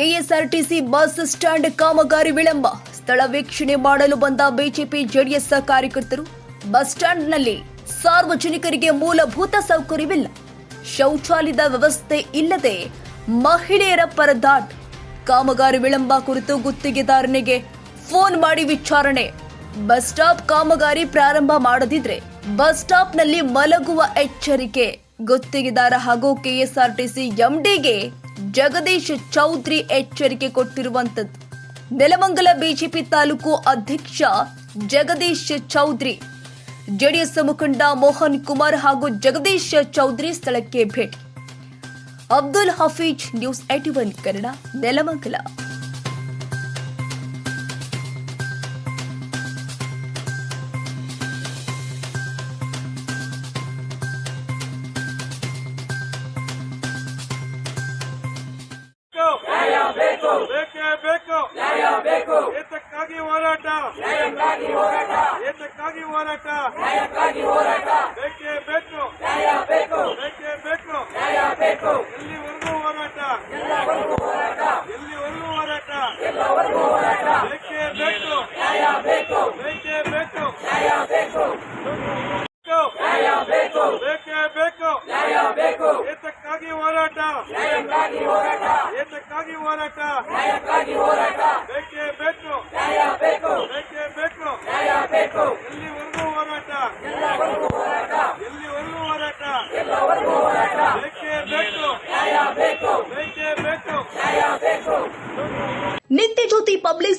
KSRTC bus stand ಕಾಮಗಾರಿ ವಿಳಂಬ. ಸ್ಥಳ ವೀಕ್ಷಣೆ ಮಾಡಲು ಬಂದ ಬಿಜೆಪಿ ಜೆಡಿಎಸ್ ಕಾರ್ಯಕರ್ತರು. ಬಸ್ ಸ್ಟ್ಯಾಂಡ್ನಲ್ಲಿ ಸಾರ್ವಜನಿಕರಿಗೆ ಮೂಲಭೂತ ಸೌಕರ್ಯವಿಲ್ಲ. ಶೌಚಾಲಯದ ವ್ಯವಸ್ಥೆ ಇಲ್ಲದೆ ಮಹಿಳೆಯರ ಪರದಾಟ್. ಕಾಮಗಾರಿ ವಿಳಂಬ ಕುರಿತು ಗುತ್ತಿಗೆದಾರನಿಗೆ ಫೋನ್ ಮಾಡಿ ವಿಚಾರಣೆ. ಬಸ್ ಸ್ಟಾಪ್ ಕಾಮಗಾರಿ ಪ್ರಾರಂಭ ಮಾಡದಿದ್ರೆ ಬಸ್ ಸ್ಟಾಪ್ನಲ್ಲಿ ಮಲಗುವ ಎಚ್ಚರಿಕೆ. ಗುತ್ತಿಗೆದಾರ ಹಾಗೂ ಕೆಎಸ್ಆರ್ಟಿಸಿ ಎಂಡಿಗೆ ಜಗದೀಶ್ ಚೌಧರಿ ಎಚ್ಚರಿಕೆ ಕೊಟ್ಟಿರುವಂತದ್ದು. ನೆಲಮಂಗಲ ಬಿಜೆಪಿ ತಾಲೂಕು ಅಧ್ಯಕ್ಷ ಜಗದೀಶ್ ಚೌಧರಿ, ಜೆಡಿಎಸ್ ಮುಖಂಡ ಮೋಹನ್ ಕುಮಾರ್ ಹಾಗೂ ಜಗದೀಶ್ ಚೌಧರಿ ಸ್ಥಳಕ್ಕೆ ಭೇಟಿ. Abdul Hafeez news eighty one Kannada, Nelamangala. ಬೇಕು. ಬೇಕೇ ಬೇಕು. ಏತಕ್ಕಾಗಿ ಹೋರಾಟ. ಏತಕ್ಕಾಗಿ ಹೋರಾಟ. ಬೇಕೇ ಬೇಕು. ಬೇಕೇ. ಬೇಕು ಎಲ್ಲಿವರೆಗೂ ಹೋರಾಟ. ಎಲ್ಲಿವರೆಗೂ ಹೋರಾಟ ಬೇಕೇ ಬೇಕು ಬೇಕೇ ಬೇಕು ಬೇಕೇ ಬೇಕು ಏತಕ್ಕಾಗಿ ಹೋರಾಟ ಏತಕ್ಕಾಗಿ ಹೋರಾಟ ಬೇಕೇ ಬೇಕು ಬೇಕೇ ಬೇಕು ಎಲ್ಲಿವರೆಗೂ ಹೋರಾಟ ಎಲ್ಲಿವರೆಗೂ ಹೋರಾಟ ಬೇಕೇ ಬೇಕು ಬೇಕೇ ಬೇಕು ನಿತ್ಯ ಜ್ಯೋತಿ ಪಬ್ಲಿಕ್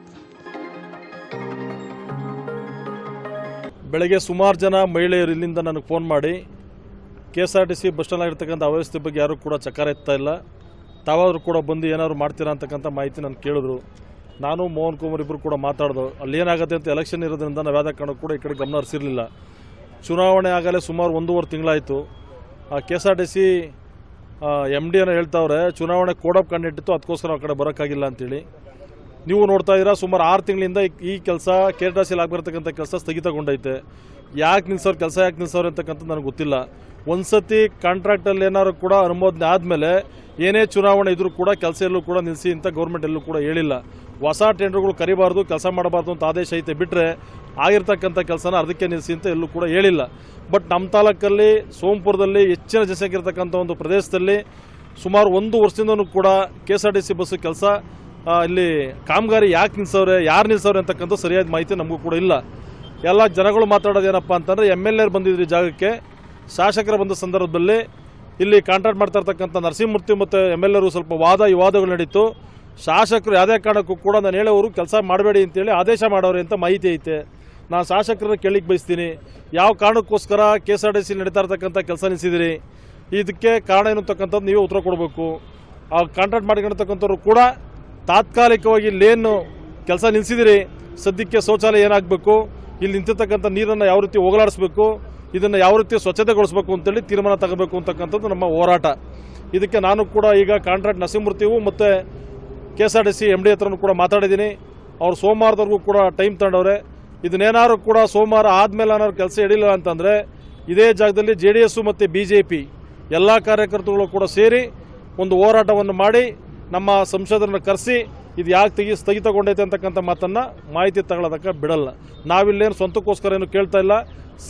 ಬೆಳಗ್ಗೆ ಸುಮಾರು ಜನ ಮಹಿಳೆಯರು ಇಲ್ಲಿಂದ ನನಗೆ ಫೋನ್ ಮಾಡಿ K S R T C bus stand ಆಗಿರ್ತಕ್ಕಂಥ ಅವ್ಯವಸ್ಥೆ ಬಗ್ಗೆ ಯಾರೂ ಕೂಡ ಚಕಾರ ಎತ್ತಾ ಇಲ್ಲ. ತಾವಾದರೂ ಕೂಡ ಬಂದು ಏನಾದ್ರು ಮಾಡ್ತೀರಾ ಅಂತಕ್ಕಂಥ ಮಾಹಿತಿ ನಾನು ಕೇಳಿದ್ರು. ನಾನು, ಮೋಹನ್ ಕುಮಾರ್ ಇಬ್ಬರು ಕೂಡ ಮಾತಾಡ್ದು. ಅಲ್ಲಿ ಏನಾಗುತ್ತೆ ಅಂತ ಎಲೆಕ್ಷನ್ ಇರೋದ್ರಿಂದ ನಾವು ಯಾವುದೇ ಕಾರಣಕ್ಕೂ ಕೂಡ ಈ ಕಡೆ ಗಮನ ಹರಿಸಿರಲಿಲ್ಲ. ಚುನಾವಣೆ ಆಗಲೇ ಸುಮಾರು ಒಂದೂವರೆ ತಿಂಗಳಾಯಿತು. K S R T C M D ಏನೋ ಹೇಳ್ತಾವ್ರೆ, ಚುನಾವಣೆ ಕೋಡ್ ಕಂಡಿಟ್ಟಿತ್ತು ಅದಕ್ಕೋಸ್ಕರ ಆ ಕಡೆ ಬರೋಕ್ಕಾಗಿಲ್ಲ ಅಂತೇಳಿ. ನೀವು ನೋಡ್ತಾ ಇದ್ದೀರಾ, ಸುಮಾರು ಆರು ತಿಂಗಳಿಂದ ಈ ಕೆಲಸ ಕೇರಳದಲ್ಲಿ ಆಗಿರ್ತಕ್ಕಂಥ ಕೆಲಸ ಸ್ಥಗಿತಗೊಂಡೈತೆ. ಯಾಕೆ ನಿಲ್ಸೋರು, ಕೆಲಸ ಯಾಕೆ ನಿಲ್ಸೋರು ಅಂತಕ್ಕಂಥದ್ದು ನನಗೆ ಗೊತ್ತಿಲ್ಲ. ಒಂದ್ಸತಿ ಕಾಂಟ್ರಾಕ್ಟಲ್ಲಿ ಏನಾದ್ರು ಕೂಡ ಅನುಮೋದನೆ ಆದಮೇಲೆ ಏನೇ ಚುನಾವಣೆ ಇದ್ರೂ ಕೂಡ ಕೆಲಸ ಎಲ್ಲೂ ಕೂಡ ನಿಲ್ಲಿಸಿ ಅಂತ ಗೌರ್ಮೆಂಟ್ ಎಲ್ಲೂ ಕೂಡ ಹೇಳಿಲ್ಲ. ಹೊಸ ಟೆಂಡರ್ಗಳು ಕರಿಬಾರ್ದು, ಕೆಲಸ ಮಾಡಬಾರ್ದು ಅಂತ ಆದೇಶ ಐತೆ ಬಿಟ್ಟರೆ ಆಗಿರ್ತಕ್ಕಂಥ ಕೆಲಸನ ಅದಕ್ಕೆ ನಿಲ್ಲಿಸಿ ಅಂತ ಎಲ್ಲೂ ಕೂಡ ಹೇಳಿಲ್ಲ. ಬಟ್ ನಮ್ಮ ತಾಲೂಕಲ್ಲಿ ಸೋಮಪುರದಲ್ಲಿ ಹೆಚ್ಚಿನ ಜನಸಂಖ್ಯೆ ಇರತಕ್ಕಂಥ ಒಂದು ಪ್ರದೇಶದಲ್ಲಿ ಸುಮಾರು ಒಂದು ವರ್ಷದಿಂದನೂ ಕೂಡ K S R T C bus ಕೆಲಸ ಇಲ್ಲಿ ಕಾಮಗಾರಿ ಯಾಕೆ ನಿಲ್ಸವ್ರೆ, ಯಾರು ನಿಲ್ಸವ್ರೆ ಅಂತಕ್ಕಂಥ ಸರಿಯಾದ ಮಾಹಿತಿ ನಮಗೂ ಕೂಡ ಇಲ್ಲ. ಎಲ್ಲ ಜನಗಳು ಮಾತಾಡೋದೇನಪ್ಪ ಅಂತಂದ್ರೆ ಎಂ ಎಲ್ ಎರ್ ಬಂದಿದ್ರು ಜಾಗಕ್ಕೆ. ಶಾಸಕರ ಬಂದ ಸಂದರ್ಭದಲ್ಲಿ ಇಲ್ಲಿ ಕಾಂಟ್ರಾಕ್ಟ್ ಮಾಡ್ತಾ ಇರ್ತಕ್ಕಂಥ ನರಸಿಂಹಮೂರ್ತಿ ಮತ್ತು ಎಂ ಎಲ್ ಸ್ವಲ್ಪ ವಾದ ವಿವಾದಗಳು ನಡೀತು. ಶಾಸಕರು ಯಾವುದೇ ಕಾರಣಕ್ಕೂ ಕೂಡ ನಾನು ಹೇಳೋರು ಕೆಲಸ ಮಾಡಬೇಡಿ ಅಂತೇಳಿ ಆದೇಶ ಮಾಡೋರು ಅಂತ ಮಾಹಿತಿ ಐತೆ. ನಾನು ಶಾಸಕರನ್ನ ಕೇಳಿಕ್ಕೆ ಬಯಸ್ತೀನಿ. ಯಾವ ಕಾರಣಕ್ಕೋಸ್ಕರ K S R T C ನಡೀತಾ ಇರ್ತಕ್ಕಂಥ ಕೆಲಸ ನಿಲ್ಲಿಸಿದಿರಿ ಇದಕ್ಕೆ ಕಾರಣ ಏನು ಅಂತಕ್ಕಂಥದ್ದು ನೀವೇ ಉತ್ತರ ಕೊಡಬೇಕು. ಆ ಕಾಂಟ್ರಾಕ್ಟ್ ಮಾಡಿಕೊಂಡಿರ್ತಕ್ಕಂಥವ್ರು ಕೂಡ ತಾತ್ಕಾಲಿಕವಾಗಿ ಲೇನು ಕೆಲಸ ನಿಲ್ಲಿಸಿದಿರಿ ಸದ್ಯಕ್ಕೆ ಶೌಚಾಲಯ ಏನಾಗಬೇಕು? ಇಲ್ಲಿ ನಿಂತಿರ್ತಕ್ಕಂಥ ನೀರನ್ನು ಯಾವ ರೀತಿ ಹೋಗಲಾಡಿಸ್ಬೇಕು? ಇದನ್ನು ಯಾವ ರೀತಿ ಸ್ವಚ್ಛತೆಗೊಳಿಸಬೇಕು ಅಂತೇಳಿ ತೀರ್ಮಾನ ತಗೋಬೇಕು ಅಂತಕ್ಕಂಥದ್ದು ನಮ್ಮ ಹೋರಾಟ. ಇದಕ್ಕೆ ನಾನು ಕೂಡ ಈಗ ಕಾಂಟ್ರಾಕ್ಟ್ ನರಸಿಂಹಮೂರ್ತಿವು ಮತ್ತು K S R T C M D ಹತ್ರನೂ ಕೂಡ ಮಾತಾಡಿದ್ದೀನಿ. ಅವ್ರು ಸೋಮವಾರದವರೆಗೂ ಕೂಡ ಟೈಮ್ ತಗೊಂಡವ್ರೆ. ಇದನ್ನೇನಾದ್ರು ಕೂಡ ಸೋಮವಾರ ಆದಮೇಲೆ ಏನಾದ್ರು ಕೆಲಸ ಹಿಡಿಲ್ಲ ಅಂತಂದರೆ ಇದೇ ಜಾಗದಲ್ಲಿ ಜೆ ಡಿ ಎಸ್ಸು ಮತ್ತು ಬಿ ಜೆ ಪಿ ಎಲ್ಲ ಕಾರ್ಯಕರ್ತರುಗಳು ಕೂಡ ಸೇರಿ ಒಂದು ಹೋರಾಟವನ್ನು ಮಾಡಿ ನಮ್ಮ ಸಂಸದರನ್ನು ಕರೆಸಿ ಇದು ಯಾಕೆ ತೆಗಿ, ಸ್ಥಗಿತಗೊಂಡೈತೆ ಅಂತಕ್ಕಂಥ ಮಾತನ್ನು ಮಾಹಿತಿ ತಗೊಳ್ಳೋದಕ್ಕೆ ಬಿಡಲ್ಲ. ನಾವಿಲ್ಲೇನು ಸ್ವಂತಕ್ಕೋಸ್ಕರ ಏನು ಕೇಳ್ತಾ ಇಲ್ಲ.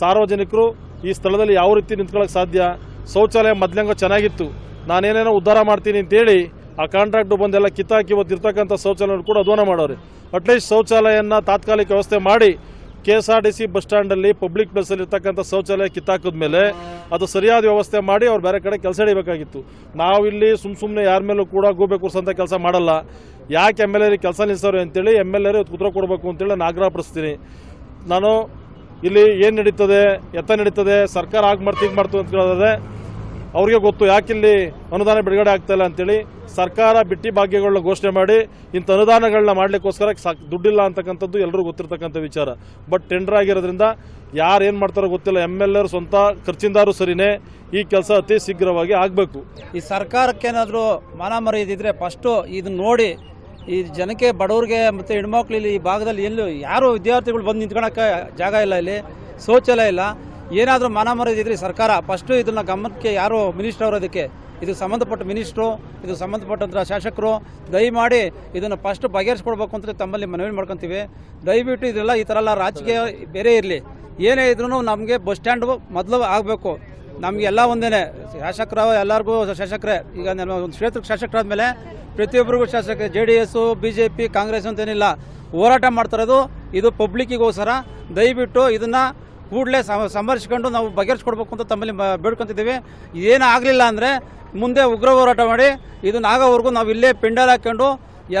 ಸಾರ್ವಜನಿಕರು ಈ ಸ್ಥಳದಲ್ಲಿ ಯಾವ ರೀತಿ ನಿಂತ್ಕೊಳ್ಳೋಕೆ ಸಾಧ್ಯ? ಶೌಚಾಲಯ ಮೊದ್ಲಂಗ ಚೆನ್ನಾಗಿತ್ತು. ನಾನೇನೇನೋ ಉದ್ಧಾರ ಮಾಡ್ತೀನಿ ಅಂತೇಳಿ ಆ ಕಾಂಟ್ರಾಕ್ಟ್ ಬಂದೆಲ್ಲ ಕಿತ್ತಾಕಿ ಇವತ್ತು ಇರ್ತಕ್ಕಂಥ ಶೌಚಾಲಯ ಕೂಡ ಅಧ್ವಾನ ಮಾಡೋರಿ. ಅಟ್ಲೀಸ್ಟ್ ಶೌಚಾಲಯನ ತಾತ್ಕಾಲಿಕ ವ್ಯವಸ್ಥೆ ಮಾಡಿ K S R T C bus ಸ್ಟ್ಯಾಂಡಲ್ಲಿ public ಬಸ್ಸಲ್ಲಿ ಇರ್ತಕ್ಕಂಥ ಶೌಚಾಲಯ ಕಿತ್ತಾಕಿದ ಮೇಲೆ ಅದು ಸರಿಯಾದ ವ್ಯವಸ್ಥೆ ಮಾಡಿ ಅವ್ರು ಬೇರೆ ಕಡೆ ಕೆಲಸ ಹಿಡಿಬೇಕಾಗಿತ್ತು. ನಾವಿಲ್ಲಿ ಸುಮ್ಮ ಸುಮ್ಮನೆ ಯಾರ ಮೇಲೂ ಕೂಡ ಗೂಬೆ ಅಂತ ಕೆಲಸ ಮಾಡಲ್ಲ. ಯಾಕೆ ಎಂ ಎಲ್ ಕೆಲಸ ನಿಲ್ಲಿಸೋರು ಅಂತೇಳಿ ಎಂ ಎಲ್ ಎ ಉತ್ತರ ಕೊಡಬೇಕು ಅಂತೇಳಿ ನಾನು ಆಗ್ರಹಪಡಿಸ್ತೀನಿ ನಾನು ಇಲ್ಲಿ ಏನು ನಡೀತದೆ, ಎತ್ತ ನಡೀತದೆ, ಸರ್ಕಾರ ಆಗ ಮಾಡ್ತು ಈಗ ಮಾಡ್ತು ಅಂತ ಕೇಳೋದಾದ್ರೆ ಅವ್ರಿಗೆ ಗೊತ್ತು ಯಾಕಿಲ್ಲಿ ಅನುದಾನ ಬಿಡುಗಡೆ ಆಗ್ತಾ ಇಲ್ಲ ಅಂತೇಳಿ ಸರ್ಕಾರ ಬಿಟ್ಟಿ ಭಾಗ್ಯಗಳನ್ನ ಘೋಷಣೆ ಮಾಡಿ ಇಂಥ ಅನುದಾನಗಳನ್ನ ಮಾಡಲಿಕ್ಕೋಸ್ಕರ ಸಾಕ್ ದುಡ್ಡಿಲ್ಲ ಅಂತಕ್ಕಂಥದ್ದು ಎಲ್ಲರೂ ಗೊತ್ತಿರ್ತಕ್ಕಂಥ ವಿಚಾರ. ಬಟ್ ಟೆಂಡರ್ ಆಗಿರೋದ್ರಿಂದ ಯಾರು ಏನು ಮಾಡ್ತಾರೋ ಗೊತ್ತಿಲ್ಲ. ಎಂ ಎಲ್ ಎರು ಸ್ವಂತ ಖರ್ಚಿಂದಾರು ಸರಿನೇ ಈ ಕೆಲಸ ಅತಿ ಶೀಘ್ರವಾಗಿ ಆಗಬೇಕು. ಈ ಸರ್ಕಾರಕ್ಕೇನಾದರೂ ಮಾನ ಮರ್ಯಾದಿದ್ರೆ ಫಸ್ಟು ಇದನ್ನ ನೋಡಿ ಈ ಜನಕ್ಕೆ ಬಡವ್ರಿಗೆ ಮತ್ತು ಹೆಣ್ಮಕ್ಳು ಇಲ್ಲಿ ಈ ಭಾಗದಲ್ಲಿ ಎಲ್ಲೂ ಯಾರು ವಿದ್ಯಾರ್ಥಿಗಳು ಬಂದು ನಿಂತ್ಕೊಳಕ್ಕೆ ಜಾಗ ಇಲ್ಲ ಇಲ್ಲಿ, ಶೌಚಾಲಯ ಇಲ್ಲ. ಏನಾದರೂ ಮಾನ ಮರ್ಯಾದಿದ್ರೆ ಸರ್ಕಾರ ಫಸ್ಟು ಇದನ್ನ ಗಮನಕ್ಕೆ ಯಾರು ಮಿನಿಸ್ಟರ್ ಅವರು ಅದಕ್ಕೆ, ಇದು ಸಂಬಂಧಪಟ್ಟ ಮಿನಿಸ್ಟ್ರು ಇದು ಸಂಬಂಧಪಟ್ಟಂಥ ಶಾಸಕರು, ದಯಮಾಡಿ ಇದನ್ನು ಫಸ್ಟ್ ಬಗೆಹರಿಸ್ಕೊಡ್ಬೇಕು ಅಂತ ತಮ್ಮಲ್ಲಿ ಮನವಿ ಮಾಡ್ಕೊತೀವಿ. ದಯವಿಟ್ಟು ಇದೆಲ್ಲ ಈ ಥರ ಎಲ್ಲ ರಾಜಕೀಯ ಬೇರೆ ಇರಲಿ. ಏನೇ ಇದ್ರೂ ನಮಗೆ ಬಸ್ ಸ್ಟ್ಯಾಂಡು ಮೊದಲು ಆಗಬೇಕು. ನಮಗೆಲ್ಲ ಒಂದೇ ಶಾಸಕರ, ಎಲ್ಲರಿಗೂ ಶಾಸಕರೇ, ಈಗ ಒಂದು ಕ್ಷೇತ್ರಕ್ಕೆ ಶಾಸಕರಾದ್ಮೇಲೆ ಪ್ರತಿಯೊಬ್ಬರಿಗೂ ಶಾಸಕ J D S B J P Congress ಅಂತೇನಿಲ್ಲ, ಹೋರಾಟ ಮಾಡ್ತಿರೋದು ಇದು ಪಬ್ಲಿಕ್ಕಿಗೋಸ್ಕರ ದಯವಿಟ್ಟು ಇದನ್ನ ಕೂಡಲೇ ಸಂಭರಿಸಿಕೊಂಡು ನಾವು ಬಗೆಹರಿಸ್ಕೊಡ್ಬೇಕು ಅಂತ ತಮ್ಮಲ್ಲಿ ಬೇಡ್ಕೊಂತಿದ್ದೀವಿ. ಏನು ಆಗಲಿಲ್ಲ ಅಂದರೆ ಮುಂದೆ ಉಗ್ರ ಹೋರಾಟ ಮಾಡಿ ಇದನ್ನ ಆಗೋವರೆಗೂ ನಾವು ಇಲ್ಲೇ ಪಿಂಡಲ್ ಹಾಕ್ಕೊಂಡು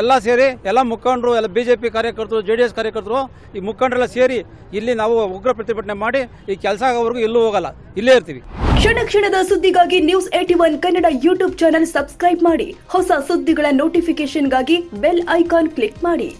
ಎಲ್ಲ ಸೇರಿ, ಎಲ್ಲ ಮುಖಂಡರು, ಎಲ್ಲ ಬಿ ಜೆ ಪಿ ಕಾರ್ಯಕರ್ತರು ಜೆ ಡಿ ಎಸ್ ಕಾರ್ಯಕರ್ತರು ಈ ಮುಖಂಡರೆಲ್ಲ ಸೇರಿ ಇಲ್ಲಿ ನಾವು ಉಗ್ರ ಪ್ರತಿಭಟನೆ ಮಾಡಿ, ಈ ಕೆಲಸ ಆಗೋವರೆಗೂ ಎಲ್ಲೂ ಹೋಗಲ್ಲ. ಇಲ್ಲೇ ಇರ್ತೀವಿ. ಕ್ಷಣ ಕ್ಷಣದ ಸುದ್ದಿಗಾಗಿ news eighty one Kannada YouTube channel subscribe ಮಾಡಿ. ಹೊಸ ಸುದ್ದಿಗಳ ನೋಟಿಫಿಕೇಶನ್ಗಾಗಿ ಬೆಲ್ ಐಕಾನ್ ಕ್ಲಿಕ್ ಮಾಡಿ.